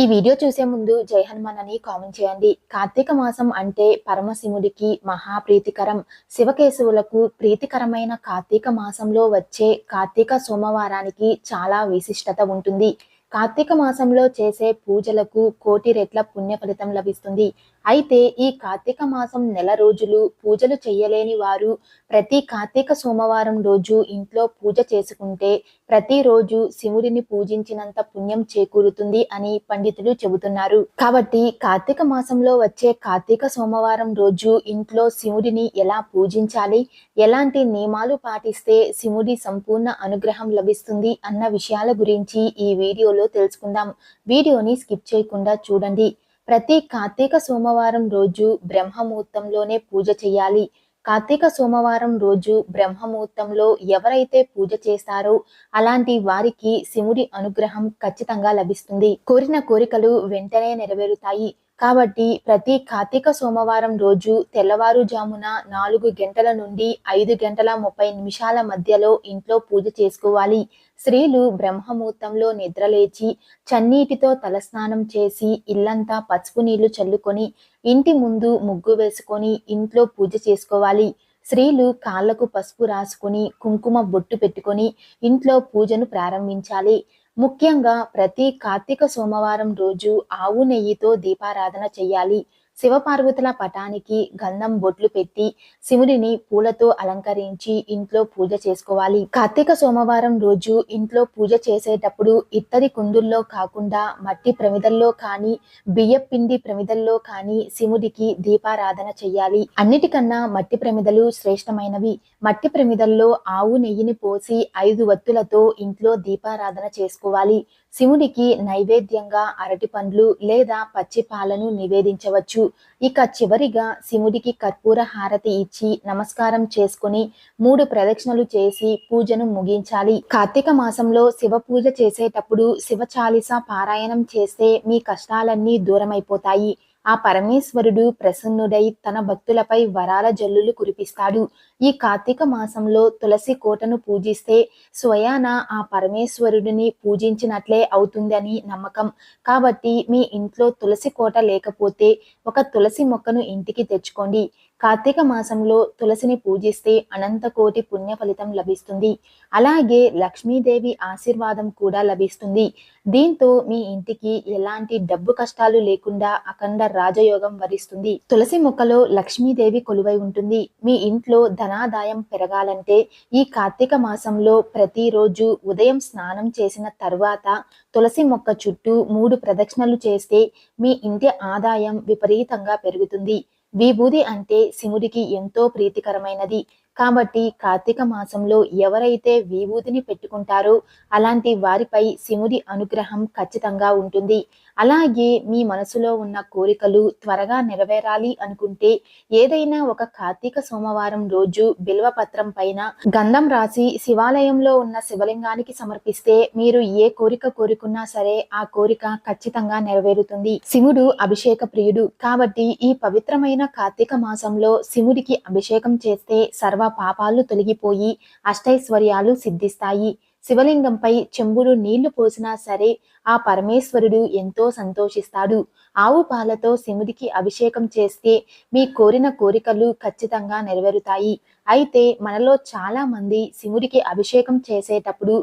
ఈ వీడియో చూసే ముందు జై హనుమాన్ అని కామెంట్ చేయండి. కార్తీక మాసం అంటే పరమశివుడికి మహాప్రీతికరం. శివకేశవులకు ప్రీతికరమైన కార్తీక మాసంలో వచ్చే కార్తీక సోమవారానికి చాలా విశిష్టత ఉంటుంది. కార్తీక మాసంలో చేసే పూజలకు కోటి రెట్ల పుణ్య ఫలితం లభిస్తుంది. అయితే ఈ కార్తీక మాసం నెల రోజులు పూజలు చేయలేని వారు ప్రతి కార్తీక సోమవారం రోజు ఇంట్లో పూజ చేసుకుంటే ప్రతిరోజు శివుడిని పూజించినంత పుణ్యం చేకూరుతుంది అని పండితులు చెబుతున్నారు. కాబట్టి కార్తీక మాసంలో వచ్చే కార్తీక సోమవారం రోజు ఇంట్లో శివుడిని ఎలా పూజించాలి? ఎలాంటి నియమాలు పాటిస్తే శివుడి సంపూర్ణ అనుగ్రహం లభిస్తుంది అన్న విషయాల గురించి ఈ వీడియోలో తెలుసుకుందాం. వీడియోని స్కిప్ చేయకుండా చూడండి. ప్రతి కార్తీక సోమవారం రోజు బ్రహ్మముహూర్తంలోనే పూజ చేయాలి. కార్తీక సోమవారం రోజు బ్రహ్మముహూర్తంలో ఎవరైతే పూజ చేస్తారో అలాంటి వారికి శివుడి అనుగ్రహం ఖచ్చితంగా లభిస్తుంది. కోరిన కోరికలు వెంటనే నెరవేరుతాయి. కాబట్టి ప్రతి కార్తీక సోమవారం రోజు తెల్లవారుజామున నాలుగు గంటల నుండి ఐదు గంటల ముప్పై నిమిషాల మధ్యలో ఇంట్లో పూజ చేసుకోవాలి. స్త్రీలు బ్రహ్మముహూర్తంలో నిద్రలేచి చన్నీటితో తలస్నానం చేసి ఇల్లంతా పసుపు నీళ్ళు చల్లుకొని ఇంటి ముందు ముగ్గు వేసుకొని ఇంట్లో పూజ చేసుకోవాలి. స్త్రీలు కాళ్ళకు పసుపు రాసుకొని కుంకుమ బొట్టు పెట్టుకొని ఇంట్లో పూజను ప్రారంభించాలి. ముఖ్యంగా ప్రతి కార్తీక సోమవారం రోజు ఆవు నెయ్యితో దీపారాధన చెయ్యాలి శివపార్వతుల పటానికి గంధం బొట్లు పెట్టి శివుడిని పూలతో అలంకరించి ఇంట్లో పూజ చేసుకోవాలి. కార్తీక సోమవారం రోజు ఇంట్లో పూజ చేసేటప్పుడు ఇత్తడి కుందుల్లో కాకుండా మట్టి ప్రమిదల్లో కానీ బియ్య పిండి ప్రమిదల్లో కానీ శివుడికి దీపారాధన చెయ్యాలి. అన్నిటికన్నా మట్టి ప్రమిదలు శ్రేష్టమైనవి. మట్టి ప్రమిదల్లో ఆవు నెయ్యిని పోసి ఐదు వత్తులతో ఇంట్లో దీపారాధన చేసుకోవాలి. శివుడికి నైవేద్యంగా అరటి పండ్లు లేదా పచ్చి పాలను నివేదించవచ్చు. ఇక చివరిగా శివుడికి కర్పూర హారతి ఇచ్చి నమస్కారం చేసుకుని మూడు ప్రదక్షిణలు చేసి పూజను ముగించాలి. కార్తీక మాసంలో శివ పూజ చేసేటప్పుడు శివ చాలీసా పారాయణం చేస్తే మీ కష్టాలన్నీ దూరమైపోతాయి. ఆ పరమేశ్వరుడు ప్రసన్నుడై తన భక్తులపై వరాల జల్లులు కురిపిస్తాడు. ఈ కార్తీక మాసంలో తులసి కోటను పూజిస్తే స్వయాన ఆ పరమేశ్వరుడిని పూజించినట్లే అవుతుందని నమ్మకం. కాబట్టి మీ ఇంట్లో తులసి కోట లేకపోతే ఒక తులసి మొక్కను ఇంటికి తెచ్చుకోండి. కార్తీక మాసంలో తులసిని పూజిస్తే అనంతకోటి పుణ్య ఫలితం లభిస్తుంది. అలాగే లక్ష్మీదేవి ఆశీర్వాదం కూడా లభిస్తుంది. దీంతో మీ ఇంటికి ఎలాంటి డబ్బు కష్టాలు లేకుండా అఖండ రాజయోగం వరిస్తుంది. తులసి మొక్కలో లక్ష్మీదేవి కొలువై ఉంటుంది. మీ ఇంట్లో ధనాదాయం పెరగాలంటే ఈ కార్తీక మాసంలో ప్రతిరోజు ఉదయం స్నానం చేసిన తర్వాత తులసి మొక్క చుట్టూ మూడు ప్రదక్షిణలు చేస్తే మీ ఇంటి ఆదాయం విపరీతంగా పెరుగుతుంది. విభూది అంటే శివుడికి ఎంతో ప్రీతికరమైనది. కాబట్టి కార్తీక మాసంలో ఎవరైతే విభూతిని పెట్టుకుంటారో అలాంటి వారిపై శివుడి అనుగ్రహం ఖచ్చితంగా ఉంటుంది. అలాగే మీ మనసులో ఉన్న కోరికలు త్వరగా నెరవేరాలి అనుకుంటే ఏదైనా ఒక కార్తీక సోమవారం రోజు బిల్వపత్రం పైన గంధం రాసి శివాలయంలో ఉన్న శివలింగానికి సమర్పిస్తే మీరు ఏ కోరిక కోరుకున్నా సరే ఆ కోరిక ఖచ్చితంగా నెరవేరుతుంది. శివుడు అభిషేక ప్రియుడు కాబట్టి ఈ పవిత్రమైన కార్తీక మాసంలో శివుడికి అభిషేకం చేస్తే సర్వ పాపాలు తొలగిపోయి అష్టైశ్వర్యాలు సిద్ధిస్తాయి. శివలింగంపై చెంబుడు నీళ్ళు పోసినా సరే ఆ పరమేశ్వరుడు ఎంతో సంతోషిస్తాడు. ఆవు పాలతో శివుడికి అభిషేకం చేస్తే మీ కోరిన కోరికలు ఖచ్చితంగా నెరవేరుతాయి. అయితే మనలో చాలా మంది శివుడికి అభిషేకం చేసేటప్పుడు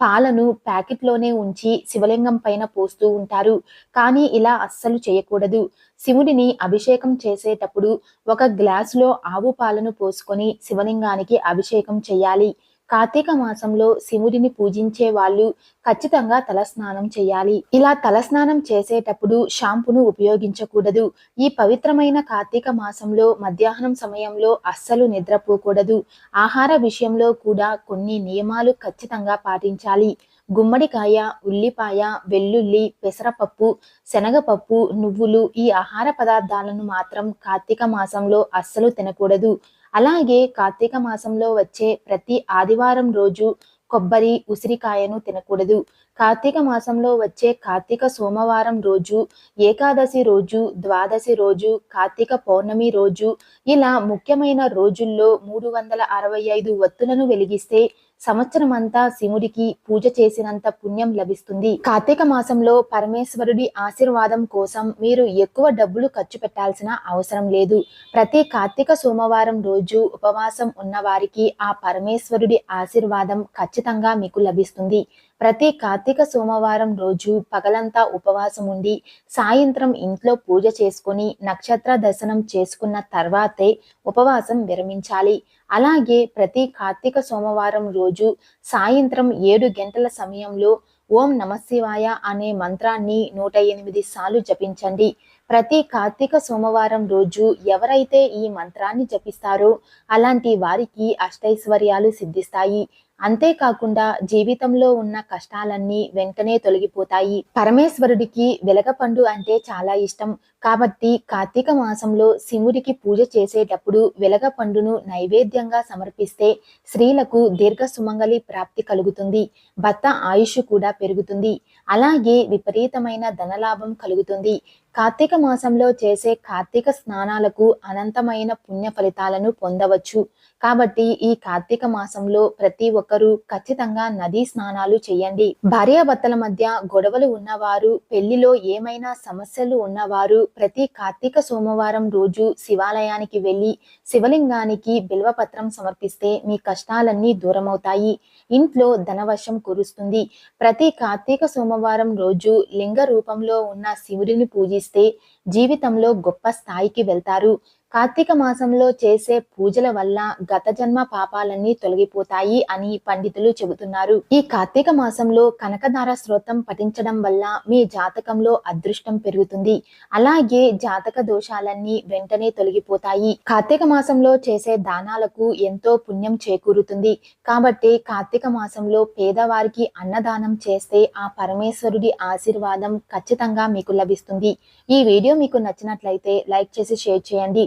పాలను ప్యాకెట్లోనే ఉంచి శివలింగం పైన పోస్తూ ఉంటారు. కానీ ఇలా అస్సలు చేయకూడదు. శివుడిని అభిషేకం చేసేటప్పుడు ఒక గ్లాసులో ఆవు పాలను పోసుకొని శివలింగానికి అభిషేకం చేయాలి. కార్తీక మాసంలో శివుడిని పూజించే వాళ్ళు ఖచ్చితంగా తలస్నానం చేయాలి. ఇలా తలస్నానం చేసేటప్పుడు షాంపును ఉపయోగించకూడదు. ఈ పవిత్రమైన కార్తీక మాసంలో మధ్యాహ్నం సమయంలో అస్సలు నిద్రపోకూడదు. ఆహార విషయంలో కూడా కొన్ని నియమాలు ఖచ్చితంగా పాటించాలి. గుమ్మడికాయ ఉల్లిపాయ వెల్లుల్లి పెసరపప్పు శనగపప్పు నువ్వులు ఈ ఆహార పదార్థాలను మాత్రం కార్తీక మాసంలో అస్సలు తినకూడదు. అలాగే కార్తీక మాసంలో వచ్చే ప్రతి ఆదివారం రోజు కొబ్బరి ఉసిరికాయను తినకూడదు. కార్తీక మాసంలో వచ్చే కార్తీక సోమవారం రోజు ఏకాదశి రోజు ద్వాదశి రోజు కార్తీక పౌర్ణమి రోజు ఇలా ముఖ్యమైన రోజుల్లో మూడు వందల అరవై ఐదు వత్తులను వెలిగిస్తే సంవత్సరమంతా శివుడికి పూజ చేసినంత పుణ్యం లభిస్తుంది. కార్తీక మాసంలో పరమేశ్వరుడి ఆశీర్వాదం కోసం మీరు ఎక్కువ డబ్బులు ఖర్చు పెట్టాల్సిన అవసరం లేదు. ప్రతి కార్తీక సోమవారం రోజు ఉపవాసం ఉన్న వారికి ఆ పరమేశ్వరుడి ఆశీర్వాదం ఖచ్చితంగా మీకు లభిస్తుంది. ప్రతి కార్తీక సోమవారం రోజు పగలంతా ఉపవాసం ఉండి సాయంత్రం ఇంట్లో పూజ చేసుకొని నక్షత్ర దర్శనం చేసుకున్న తర్వాతే ఉపవాసం విరమించాలి. అలాగే ప్రతి కార్తీక సోమవారం రోజు సాయంత్రం ఏడు గంటల సమయంలో ఓం నమశివాయ అనే మంత్రాన్ని నూట ఎనిమిది సార్లు జపించండి. ప్రతి కార్తీక సోమవారం రోజు ఎవరైతే ఈ మంత్రాన్ని జపిస్తారో అలాంటి వారికి అష్టైశ్వర్యాలు సిద్ధిస్తాయి. అంతేకాకుండా జీవితంలో ఉన్న కష్టాలన్నీ వెంటనే తొలగిపోతాయి. పరమేశ్వరుడికి వెలగపండు అంటే చాలా ఇష్టం. కాబట్టి కార్తీక మాసంలో శివుడికి పూజ చేసేటప్పుడు వెలగ పండును నైవేద్యంగా సమర్పిస్తే స్త్రీలకు దీర్ఘ సుమంగళి ప్రాప్తి కలుగుతుంది. భర్త ఆయుష్ కూడా పెరుగుతుంది. అలాగే విపరీతమైన ధనలాభం కలుగుతుంది. కార్తీక మాసంలో చేసే కార్తీక స్నానాలకు అనంతమైన పుణ్య ఫలితాలను పొందవచ్చు. కాబట్టి ఈ కార్తీక మాసంలో ప్రతి ఒక్కరూ ఖచ్చితంగా నదీ స్నానాలు చేయండి. భార్యాభర్తల మధ్య గొడవలు ఉన్నవారు పెళ్ళిలో ఏమైనా సమస్యలు ఉన్నవారు ప్రతి కార్తీక సోమవారం రోజు శివాలయానికి వెళ్ళి శివలింగానికి బిల్వపత్రం సమర్పిస్తే మీ కష్టాలన్నీ దూరమవుతాయి. ఇంట్లో ధనవశం కురుస్తుంది. ప్రతి కార్తీక సోమవారం రోజు లింగ రూపంలో ఉన్న శివుడిని పూజిస్తే జీవితంలో గొప్ప స్థాయికి వెళ్తారు. కార్తీక మాసంలో చేసే పూజల వల్ల గత జన్మ పాపాలన్నీ తొలగిపోతాయి అని పండితులు చెబుతున్నారు. ఈ కార్తీక మాసంలో కనకధార స్తోత్రం పఠించడం వల్ల మీ జాతకంలో అదృష్టం పెరుగుతుంది. అలాగే జాతక దోషాలన్నీ వెంటనే తొలగిపోతాయి. కార్తీక మాసంలో చేసే దానాలకు ఎంతో పుణ్యం చేకూరుతుంది. కాబట్టి కార్తీక మాసంలో పేదవారికి అన్నదానం చేస్తే ఆ పరమేశ్వరుడి ఆశీర్వాదం ఖచ్చితంగా మీకు లభిస్తుంది. ఈ వీడియో మీకు నచ్చినట్లయితే లైక్ చేసి షేర్ చేయండి.